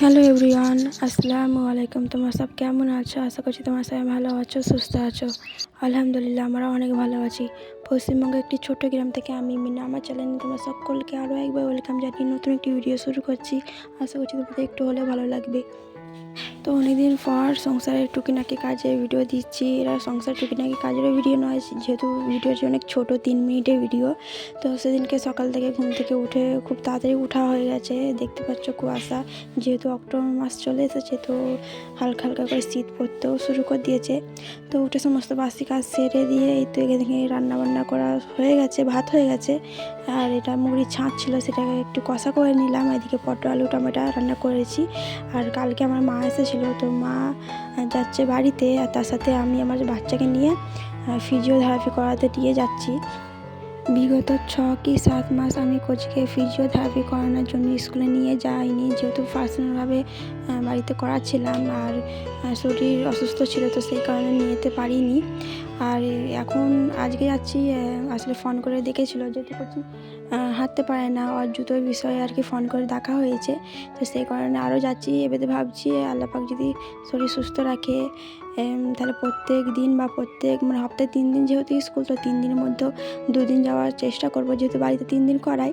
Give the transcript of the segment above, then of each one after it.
Hello everyone আসসালামু আলাইকুম তোমার সব কেমন আছো? আশা করছি তোমার সবাই ভালো আছো, সুস্থ আছো। আলহামদুলিল্লাহ, আমরা অনেক ভালো আছি। পশ্চিমবঙ্গের একটি ছোট গ্রাম থেকে আমি মিনা, আমার চ্যানেল তোমার সকলকে আরও একবার ওয়েলকাম জানিয়ে নতুন একটি ভিডিও শুরু করছি। আশা করছি তোমাদের একটু হলে ভালো লাগবে। তো অনেকদিন পর সংসারের টুকিনাকি কাজের ভিডিও দিচ্ছি। এরা সংসার টুকিনাকি কাজেরও ভিডিও নয়, যেহেতু ভিডিওটি অনেক ছোট, তিন মিনিটের ভিডিও তো সেদিনকে সকাল থেকে ঘুম থেকে উঠে খুব তাড়াতাড়ি উঠা হয়ে গেছে। দেখতে পাচ্ছ কুয়াশা, যেহেতু অক্টোবর মাস চলে এসেছে, তো হালকা হালকা করে শীত পড়তেও শুরু করে দিয়েছে। তো উঠে সমস্ত বাসি কাজ সেরে দিয়ে এই তো এখানে রান্না বান্না করা হয়ে গেছে, ভাত হয়ে গেছে। আর এটা মুড়ির ছাঁচ ছিল, সেটাকে একটু কষা করে নিলাম। এদিকে পটল, আলু, টমেটো রান্না করেছি। আর কালকে আমার মা এসেছিল তো মা যাচ্ছে বাড়িতে আর তার সাথে আমি আমার বাচ্চাকে নিয়ে ফিজিওথেরাপি করাতে দিয়ে যাচ্ছি। বিগত ছ কি সাত মাস আমি কোচকে ফিজিওথেরাপি করানোর জন্য স্কুলে নিয়ে যাইনি। যেহেতু পার্সোনালভাবে বাড়িতে করাচ্ছিলাম আর শরীর অসুস্থ ছিল তো সেই কারণে নিয়ে যেতে পারিনি। আর এখন আজকে যাচ্ছি আসলে ফোন করে দেখেছিল যেহেতু কোচি হাঁটতে পারে না, আর জুতোর বিষয়ে আর কি ফোন করে দেখা হয়েছে। তো সেই কারণে আরও যাচ্ছি, এবারে ভাবছি আল্লাপাক যদি শরীর সুস্থ রাখে তাহলে প্রত্যেক দিন বা প্রত্যেক মানে সপ্তাহে তিন দিন যেহেতু স্কুল তো তিন দিনের মধ্যে দুদিন যাওয়ার চেষ্টা করব, যেহেতু বাড়িতে তিন দিন করাই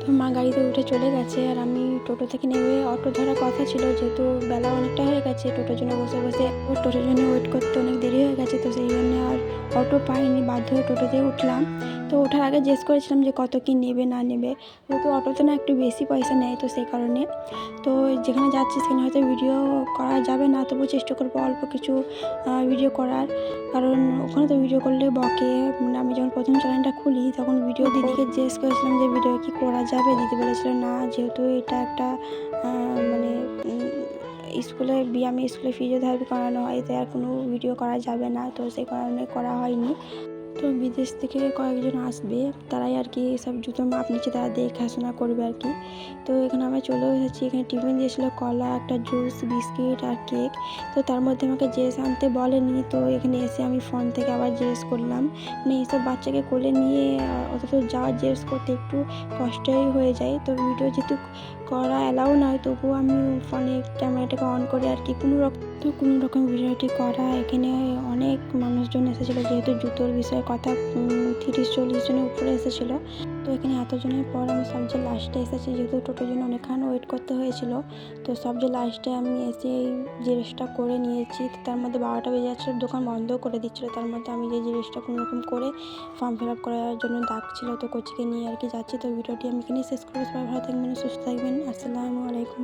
তো মা গাড়িতে উঠে চলে গেছে, আর আমি টোটো থেকে নেমে অটো ধরার কথা ছিল, যেহেতু বেলা অনেকটা হয়ে গেছে, টোটোর জন্য বসে বসে, টোটোর জন্য ওয়েট করতে অনেক দেরি হয়ে গেছে তো সেই জন্য আর অটো পাইনি, বাধ্য হয়ে টোটোতে উঠলাম। তো ওঠার আগে জিজ্ঞেস করেছিলাম যে কত কি নেবে, না নেবে। যেহেতু অটোতে না একটু বেশি পয়সা নেয় তো সেই কারণে। তো যেখানে যাচ্ছি সেখানে হয়তো ভিডিও করা যাবে না তবু চেষ্টা করব অল্প কিছু ভিডিও করার। কারণ ওখানে তো ভিডিও করলে বকে। মানে আমি যখন প্রথম চ্যানেলটা খুলি, তখন ভিডিও দিদিকে জিজ্ঞেস করেছিলাম যে ভিডিও কি করা যাবে? দিদি বলেছিল না, যেহেতু এটা একটা মানে স্কুলে ব্যায়ামে স্কুলে ফিজিওথেরাপি করানো হয় তাই আর কোনো ভিডিও করা যাবে না, তো সেই কারণে করা হয়নি। তো বিদেশ থেকে কয়েকজন আসবে, তারাই আর কি সব জুতো মাপ নিচ্ছে, তারা দেখাশোনা করবে আর কি। তো এখানে আমরা চলে এসেছি, এখানে টিফিন দিয়েছিলো কলা, একটা জুস, বিস্কিট আর কেক। তো তার মধ্যে আমাকে জেস আনতে বলেনি, তো এখানে এসে আমি ফোন থেকে আবার জিজ্ঞেস করলাম। মানে এইসব বাচ্চাকে কোলে নিয়ে দূর যাওয়া জিজ্ঞেস করতে একটু কষ্টই হয়ে যায়। তো ভিডিও যেহেতু করা অ্যালাউ নয়, তবুও আমি ফোনে ক্যামেরাটাকে অন করে আর কি কোনো রকম কোনো রকম ভিডিওটি করা এখানে অনেক মানুষজন এসেছিল, যেহেতু জুতোর বিষয়ে কথা তিরিশ, চল্লিশ জনের উপরে এসেছিল। তো এখানে এতজনের পর আমি সবচেয়ে লাস্টে এসেছি, যেহেতু টোটোর জন্য অনেকক্ষণ ওয়েট করতে হয়েছিল, তো সবচেয়ে লাস্টে আমি এসে এই জিনিসটা করে নিয়েছি তার মধ্যে বারোটা বেজে যাচ্ছিল দোকান বন্ধও করে দিচ্ছিল। তার মধ্যে আমি যে জিনিসটা কোনো রকম করে ফর্ম ফিল আপ করার জন্য ডাকছিল তো কোচিকে নিয়ে আর কি যাচ্ছি। তো ভিডিওটি আমি এখানেই শেষ করব। সবাই ভালো থাকবেন, সুস্থ থাকবেন। আসসালামু আলাইকুম।